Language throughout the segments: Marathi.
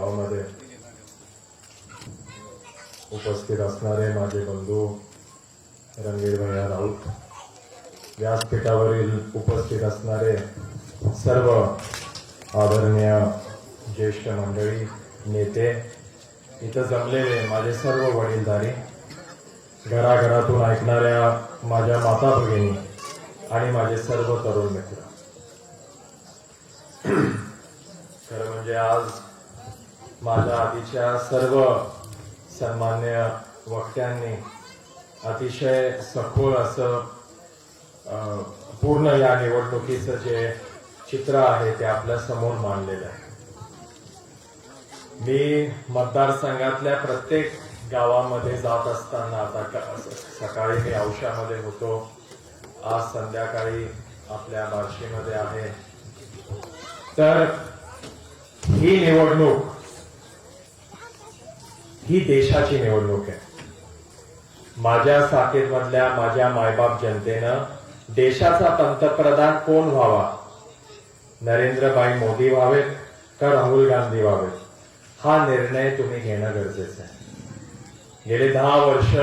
गावामध्ये उपस्थित असणारे माझे बंधू रणवीर भैया राऊत. व्यासपीठावरील उपस्थित असणारे सर्व आदरणीय ज्येष्ठ मंडळी नेते इथं जमलेले माझे सर्व वडीलधारी घराघरातून ऐकणाऱ्या माझ्या माता भगिनी आणि माझे सर्व तरुण मित्र. खरं म्हणजे आज माझ्या आधीच्या सर्व सन्मान्य वक्त्यांनी अतिशय सखोल असं पूर्ण या निवडणुकीचं जे चित्र आहे ते आपल्यासमोर मांडलेलं आहे. मी मतदारसंघातल्या प्रत्येक गावामध्ये जात असताना आता सकाळी मी औषामध्ये होतो. आज संध्याकाळी आपल्या बार्शीमध्ये आहे. तर ही निवडणूक ही देशाची निवडणूक आहे. माझ्या साकेतमधल्या माझ्या मायबाप जनतेनं देशाचा पंतप्रधान कोण व्हावा? नरेंद्रभाई मोदी व्हावेत का राहुल गांधी व्हावेत? हा निर्णय तुम्ही घेणं गरजेचं आहे. गेले दहा वर्ष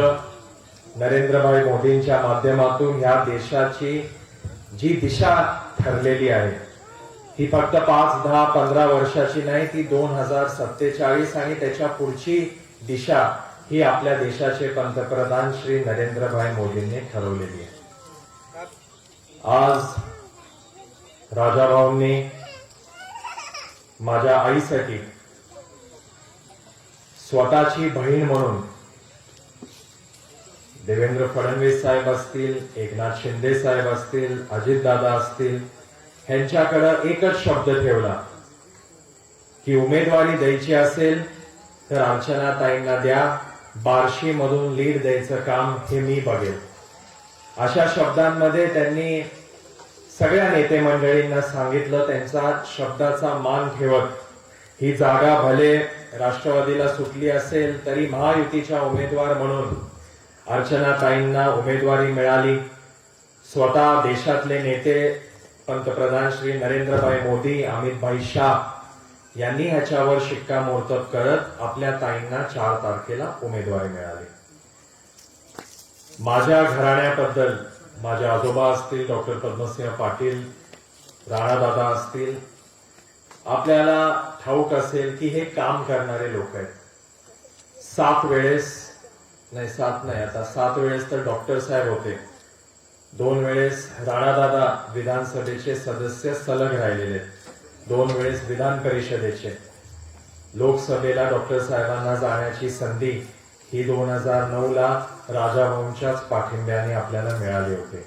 नरेंद्रभाई मोदींच्या माध्यमातून ह्या देशाची जी दिशा ठरलेली आहे ही फक्त पाच दहा पंधरा वर्षाची नाही ती दोन हजार सत्तेचाळीस आणि त्याच्या पुढची दिशा ही आपल्या देशाचे पंतप्रधान श्री नरेंद्रभाई मोदींनी ठरवलेली आहे. आज राजाभाऊंनी माझ्या आईसाठी स्वतःची बहीण म्हणून देवेंद्र फडणवीस साहेब असतील एकनाथ शिंदे साहेब असतील अजितदादा असतील ह्यांच्याकडं एकच शब्द ठेवला की उमेदवारी द्यायची असेल तर अर्चना ताईंना द्या. बार्शी मधून लीड द्यायचं काम हे मी बघेल. अशा शब्दांमध्ये त्यांनी सगळ्या नेते मंडळींना सांगितलं त्यांचा शब्दाचा मान ठेवत. ही जागा भले राष्ट्रवादीला सुटली असेल तरी महायुतीच्या उमेदवार म्हणून अर्चनाताईंना उमेदवारी मिळाली. स्वतः देशातले नेते पंतप्रधान श्री नरेंद्रभाई मोदी अमितभाई शाह यांनी ह्याच्यावर शिक्कामोर्तब करत आपल्या ताईंना चार तारखेला उमेदवारी मिळाली. माझ्या घराण्याबद्दल माझे आजोबा असतील डॉक्टर पद्मसिंह पाटील राणादादा असतील आपल्याला ठाऊक असेल की हे काम करणारे लोक आहेत. सात वेळेस नाही सात नाही आता सात वेळेस तर डॉक्टर साहेब होते. दोन वेळेस राणादादा विधानसभेचे सदस्य सलग राहिलेले दोन वेळेस विधान परिषदेचे. लोकसभेला डॉक्टर साहेबांना जाण्याची संधी ही दोन हजार नऊ ला राजाभाऊंच्याच पाठिंब्याने आपल्याला मिळाली होते.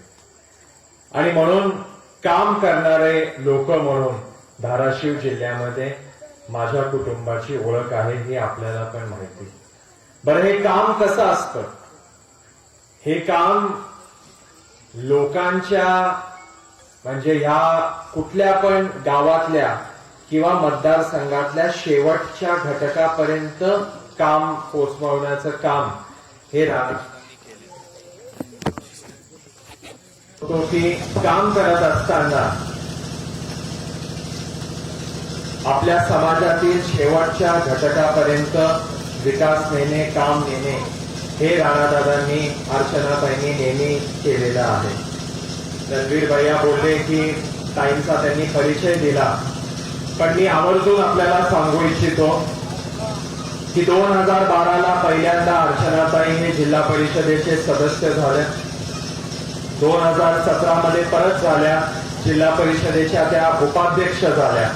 आणि म्हणून काम करणारे लोक म्हणून धाराशिव जिल्ह्यामध्ये माझ्या कुटुंबाची ओळख आहे ही आपल्याला पण माहिती. बरं हे काम कसं असतं? हे काम लोकांच्या म्हणजे ह्या कुठल्या पण गावातल्या किंवा मतदारसंघातल्या शेवटच्या घटकापर्यंत काम पोचवण्याचं काम हे की काम करत असताना आपल्या समाजातील शेवटच्या घटकापर्यंत विकास नेणे काम नेणे हे राणादादांनी अर्चनाताईंनी नेहमी केलेलं आहे. रणवीर भैया बोलले की टाईमचा त्यांनी परिचय दिला. पण मी आवर्जून आपल्याला सांगू इच्छितो की दोन हजार बाराला पहिल्यांदा अर्चनाताई हे जिल्हा परिषदेचे सदस्य झाले. दोन हजार सतरामध्ये परत झाल्या जिल्हा परिषदेच्या त्या उपाध्यक्ष झाल्या.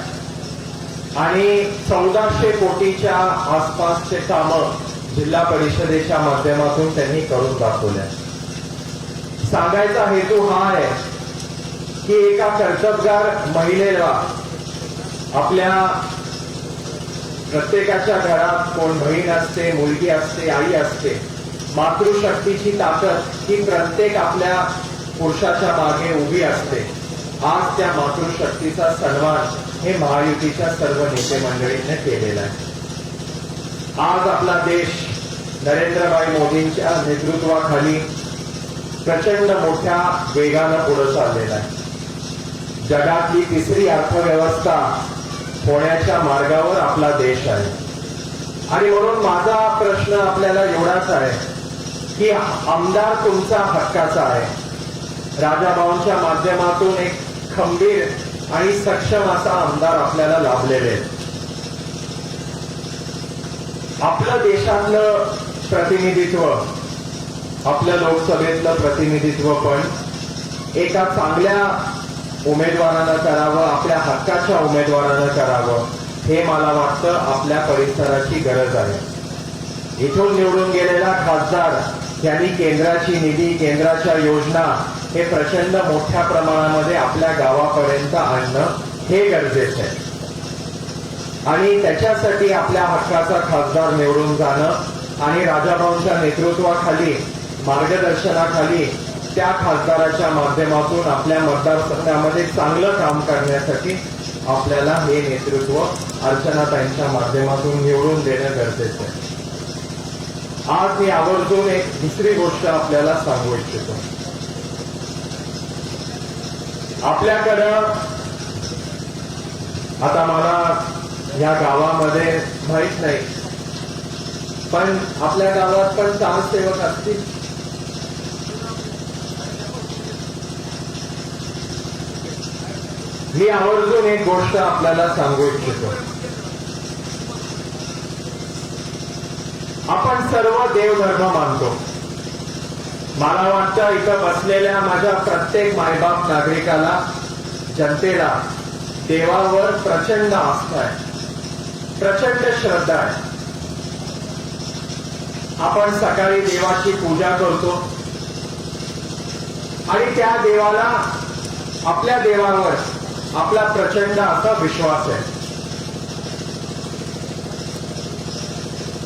आणि चौदाशे कोटीच्या आसपासचे कामं जिल्हा परिषदेच्या माध्यमातून त्यांनी करून दाखवल्या सांगायचा हेतू हा आहे की एका कर्तबगार महिलेला आपल्या प्रत्येकाच्या घरात कोण बहीण असते मुलगी असते आई असते मातृशक्तीची ताकद ही प्रत्येक आपल्या पुरुषाच्या मागे उभी असते. आज त्या मातृशक्तीचा सन्मान हे महायुतीच्या सर्व नेते मंडळींनी केलेला आहे. आज आपला देश नरेंद्रभाई मोदींच्या नेतृत्वाखाली प्रचंड मोठ्या वेगानं पुढे चाललेला आहे. जगातली तिसरी अर्थव्यवस्था होण्याच्या मार्गावर आपला देश आहे. आणि म्हणून माझा प्रश्न आपल्याला एवढाच आहे की आमदार तुमचा हक्काचा आहे. राजाभाऊंच्या माध्यमातून एक खंबीर आणि सक्षम असा आमदार आपल्याला लाभलेले आहे आपलं देशातलं प्रतिनिधित्व आपलं लोकसभेतलं प्रतिनिधित्व पण एका चांगल्या उमेदवारानं करावं आपल्या हक्काच्या उमेदवारानं करावं हे मला वाटतं आपल्या परिसराची गरज आहे. इथून निवडून गेलेला खासदार यांनी केंद्राची निधी केंद्राच्या योजना हे प्रचंड मोठ्या प्रमाणामध्ये आपल्या गावापर्यंत आणणं हे गरजेचं आहे. आणि त्याच्यासाठी आपल्या हक्काचा खासदार निवडून जाणं आणि राजाभाऊंच्या नेतृत्वाखाली मार्गदर्शनाखाली त्या खासदाराच्या माध्यमातून आपल्या मतदारसंघामध्ये चांगलं काम करण्यासाठी आपल्याला हे नेतृत्व अर्चनाताईंच्या माध्यमातून निवडून देणं गरजेचं आहे. आज मी आवर्जून एक दुसरी गोष्ट आपल्याला सांगू इच्छितो. आपल्याकडं आता मला या गावामध्ये माहीत नाही पण आपल्या गावात पण चार सेवक असतील. मी आवर्जून एक गोष्ट आपल्याला सांगू इच्छितो. आपण सर्व देवधर्म मानतो. मला वाटतं इथं बसलेल्या माझ्या प्रत्येक मायबाप नागरिकाला जनतेला देवावर प्रचंड आस्था आहे. प्रचंड श्रद्धा आहे. आपण सकाळी देवाची पूजा करतो. आणि त्या देवाला आपल्या देवावर आपला प्रचंड असा विश्वास आहे.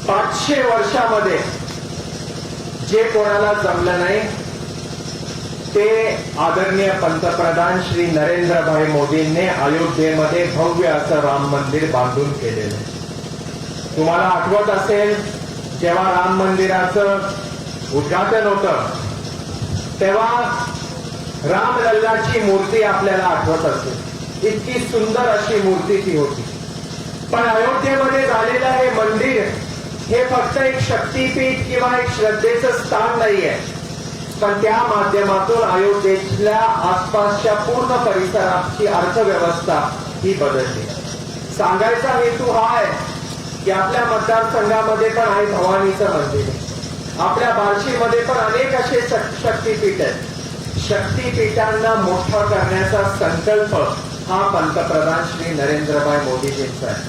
पाचशे वर्षामध्ये जे कोणाला जमलं नाही ते आदरणीय पंतप्रधान श्री नरेंद्रभाई मोदींनी अयोध्येमध्ये भव्य असं राम मंदिर बांधून केलेलं आहे. तुम्हाला आठवत असेल जेव्हा राम मंदिराचं उद्घाटन होतं तेव्हा रामलल्लाची मूर्ती आपल्याला आठवत असेल. इतकी सुंदर अशी मूर्ती ती होती. पण अयोध्येमध्ये झालेलं हे मंदिर हे फक्त एक शक्तीपीठ किंवा एक श्रद्धेचं स्थान नाहीये. पण त्या माध्यमातून अयोध्येतल्या आसपासच्या पूर्ण परिसराची अर्थव्यवस्था ही बदलली. सांगायचा हेतू हा आहे की आपल्या मतदारसंघामध्ये पण आहे भवानीचं मंदिर. आपल्या बार्शीमध्ये पण अनेक असे शक्तीपीठ आहेत. शक्तीपीठांना मोठं करण्याचा संकल्प हा पंतप्रधान श्री नरेंद्रभाई मोदीजींचा आहे.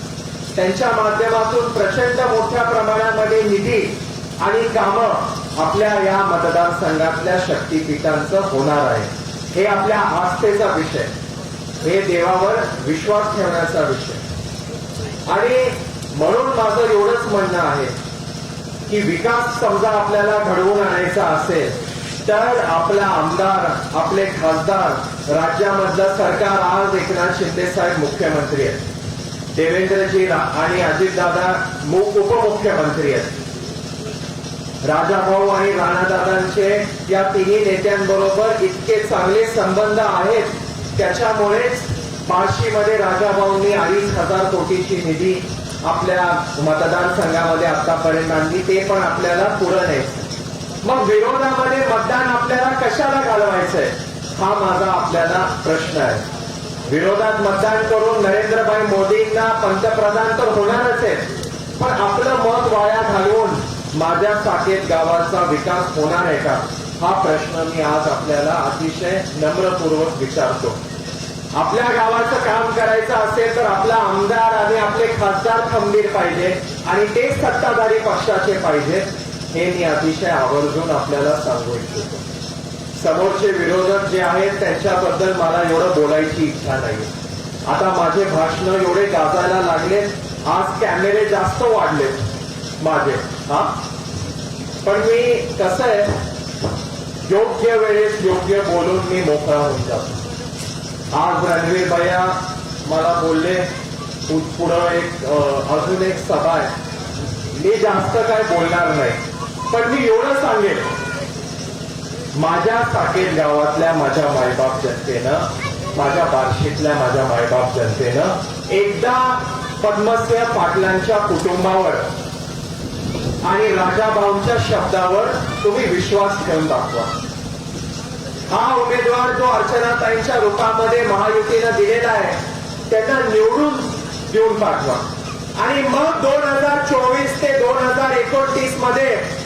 त्यांच्या माध्यमातून प्रचंड मोठ्या प्रमाणामध्ये निधी आणि कामं आपल्या या मतदारसंघातल्या शक्तीपीठांचं होणार आहे. हे आपल्या आस्थेचा विषय. हे देवावर विश्वास ठेवण्याचा विषय. आणि म्हणून माझं एवढंच म्हणणं आहे की विकास समजा आपल्याला घडवून आणायचा असेल तर आपला आमदार आपले खासदार राज्यामधलं सरकार आज एकनाथ शिंदे साहेब मुख्यमंत्री आहेत. देवेंद्रजी आणि अजितदादा उपमुख्यमंत्री आहेत. राजाभाऊ आणि राणादादांचे या तिन्ही नेत्यांबरोबर इतके चांगले संबंध आहेत. त्याच्यामुळेच बार्शीमध्ये राजाभाऊंनी अडीच हजार कोटीची निधी आपल्या मतदारसंघामध्ये आतापर्यंत आणली. ते पण आपल्याला पुरण आहे मग विरोधामध्ये मतदान आपल्याला कशाला घालवायचंय? हा माझा आपल्याला प्रश्न आहे. विरोधात मतदान करून नरेंद्रभाई मोदींना पंतप्रधान तर होणारच आहे. पण आपलं मत वाया घालवून माझ्या साकेत गावाचा विकास होणार आहे का? हा प्रश्न मी आज आपल्याला अतिशय नम्रपूर्वक विचारतो. आपल्या गावाचं काम करायचं असेल तर आपला आमदार आणि आपले खासदार खंबीर पाहिजे आणि ते सत्ताधारी पक्षाचे पाहिजे. हे मी अतिशय आवर्जून आपल्याला सांगू इच्छितो. समोरचे विरोधक जे आहेत त्यांच्याबद्दल मला एवढं बोलायची इच्छा नाही. आता माझे भाषण एवढे गाजायला लागले आज कॅमेरे जास्त वाढले माझे हा? पण मी कसं आहे योग्य वेळेस योग्य बोलून मी मोकळा होऊन जातो. आज रणवीर भैया मला बोलले पुढं एक अजून एक सभा आहे. मी जास्त काय बोलणार नाही. पण मी एवढं सांगेन माझ्या साकेत गावातल्या माझ्या मायबाप जनतेनं माझ्या बार्शीतल्या माझ्या मायबाप जनतेनं एकदा पद्मश्री पाटलांच्या कुटुंबावर आणि राजाभाऊंच्या शब्दावर तुम्ही विश्वास ठेवून दाखवा. हा उमेदवार जो अर्चनाताईंच्या रूपामध्ये महायुतीनं दिलेला आहे त्यांना निवडून देऊन पाठवा. आणि मग दोन हजार चोवीस ते दोन हजार एकोणतीसमध्ये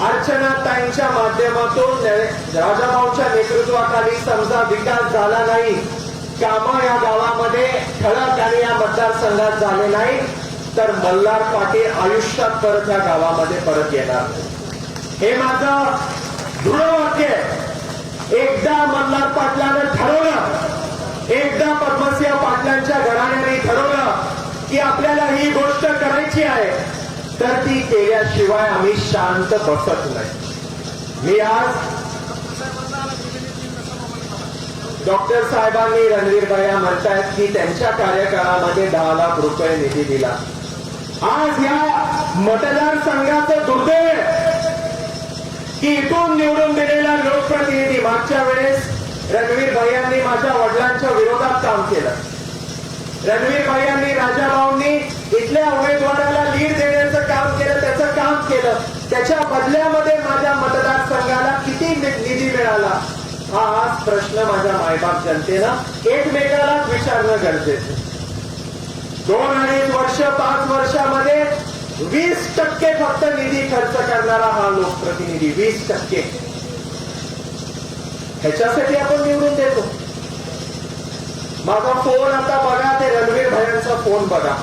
अर्चनाताईंच्या माध्यमातून राजाभाऊच्या नेतृत्वाखाली समजा विकास झाला नाही कामं या गावामध्ये ठळक आणि या मतदारसंघात झाले नाही तर मल्हार पाटील आयुष्यात परत या गावामध्ये परत येणार हे माझं दृढ वाक्य एकदा मल्हार पाटलानं ठरवलं एकदा पद्मसिंह पाटलांच्या घराण्याने ठरवलं की आपल्याला ही गोष्ट करायची आहे. तर ती केल्याशिवाय आम्ही शांत बसत नाही. मी आज डॉक्टर साहेबांनी रणवीर भैया म्हणतायत की त्यांच्या कार्यकाळामध्ये दहा लाख रुपये निधी दिला. आज या मतदारसंघाचं दुर्दैव की इथून निवडून दिलेला लोकप्रतिनिधी मागच्या वेळेस रणवीर भैयांनी माझ्या वडिलांच्या विरोधात काम केलं. रणवीर भैयांनी राजाभाऊंनी इथल्या उमेदवाराला त्याच्या बदल्यामध्ये माझ्या मतदारसंघाला किती निधी मिळाला? हा आज प्रश्न माझ्या मायबाप जनतेनं एकमेकाला विचारणं गरजेचं. दोन अडीच वर्ष पाच वर्षामध्ये वीस टक्के फक्त निधी खर्च करणारा हा लोकप्रतिनिधी वीस टक्के. ह्याच्यासाठी आपण निवडून देतो. माझा फोन आता बघा ते रणवीर भायांचा फोन बघा.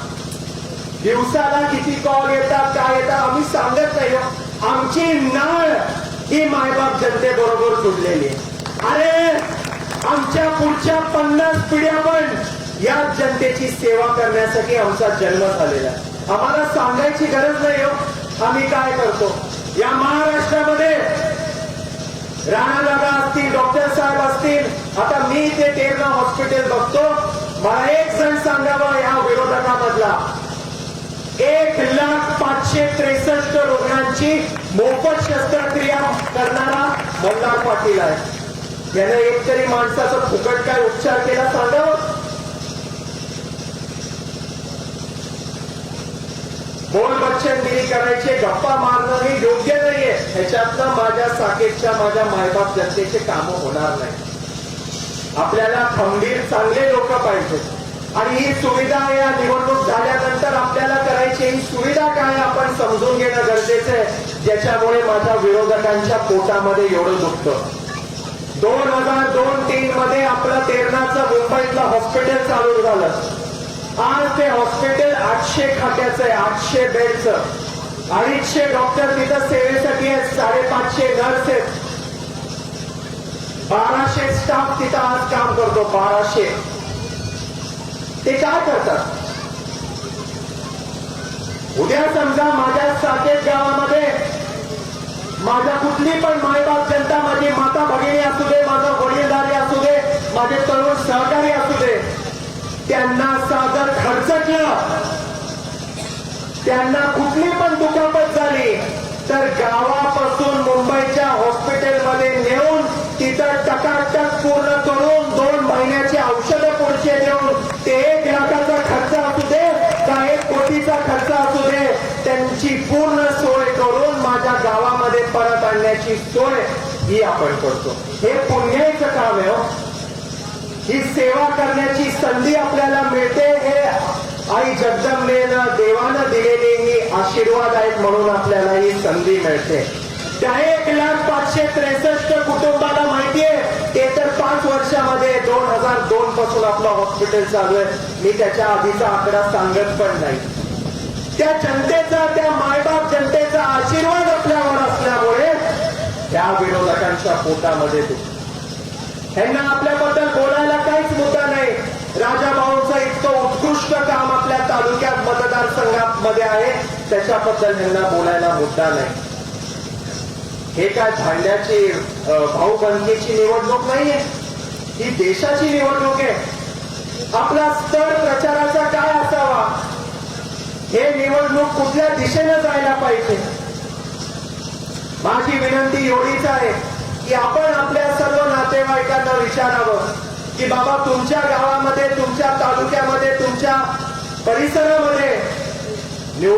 दिवसाला किती कॉल येतात काय येतात आम्ही सांगत नाही हो. आमची नाळ ही मायबाप जनतेबरोबर जोडलेली अरे आमच्या पुढच्या पन्नास पिढ्या पण या जनतेची सेवा करण्यासाठी आमचा जन्म झालेला आम्हाला सांगायची गरज नाही हो. आम्ही काय करतो? या महाराष्ट्रामध्ये राणा दादा असतील डॉक्टर साहेब असतील आता मी ते तेरणा हॉस्पिटल बघतो. मला एक जण सांगावा या विरोधकामधला. एक लाख पाचशे त्रेसष्ट रुग्णांची मोफत शस्त्रक्रिया करणारा मल्हार पाटील आहे. याने एक तरी माणसाचा फुकट काय उपचार केला सांगाव बोल बच्चनगिरी करायचे गप्पा मारणं हे योग्य नाहीये. ह्याच्यातनं माझ्या साकेतच्या माझ्या मायबाप जनतेचे काम होणार नाही. आपल्याला खंबीर चांगले लोक पाहिजेत. आणि ही सुविधा या निवडणूक झाल्यानंतर आपल्याला करायची ही सुविधा काय आपण समजून घेणं गरजेचं आहे ज्याच्यामुळे माझ्या विरोधकांच्या पोटामध्ये एवढं दुखतं. दोन हजार दोन तीन मध्ये आपलं तेरणाचं मुंबईतलं हॉस्पिटल चालू झालं. आज ते हॉस्पिटल आठशे खात्याचं आहे आठशे बेडचं. अडीचशे डॉक्टर तिथं सेवेसाठी आहेत साडेपाचशे नर्स आहेत. बाराशे स्टाफ तिथं आज काम करतो बाराशे. ते काय करतात? उद्या समजा माझ्या साकेत गावामध्ये माझ्या कुठली पण मायबाप जनता माझी माता भगिनी असू दे माझा वडीलधारी असू दे माझे तरुण सहकारी असू दे त्यांना सादर खर्चटलं. त्यांना कुठली पण दुखापत झाली तर गावापासून मुंबईच्या हॉस्पिटलमध्ये नेऊन तिथं टकाटक पूर्ण परत सोय ही आपण करतो. हे पुण्याचं काम आहे हो. ही सेवा करण्याची संधी आपल्याला मिळते हे आई जगदंबेनं देवानं दिलेली ही आशीर्वाद आहेत म्हणून आपल्याला ही संधी मिळते. त्या एक लाख पाचशे त्रेसष्ट कुटुंबाला माहितीये ते तर पाच वर्षामध्ये दोन हजार दोन पासून आपलं हॉस्पिटल चालू आहे. मी त्याच्या आधीचा आकडा सांगत पण नाही. त्या जनतेचा त्या मायबाप जनतेचा आशीर्वाद आपल्यावर असल्यामुळे त्या विरोधकांच्या पोटामध्ये दुखत यांना आपल्याबद्दल बोलायला काहीच मुद्दा नाही. राजा भाऊंचं इतकं उत्कृष्ट काम आपल्या तालुक्यात मतदारसंघात मध्ये आहे त्याच्याबद्दल यांना बोलायला मुद्दा नाही. हे काय भांड्याची भाऊबंदीची निवडणूक नाहीये? ही देशाची निवडणूक आहे. आपला स्तर प्रचाराचा काय असावा? हे निवडणूक कुठल्या दिशेने जायला पाहिजे? माझी विनंती एवढीच आहे की आपण आपल्या सर्व नातेवाईकांना विचारावं की बाबा तुमच्या गावामध्ये तुमच्या तालुक्यामध्ये तुमच्या परिसरामध्ये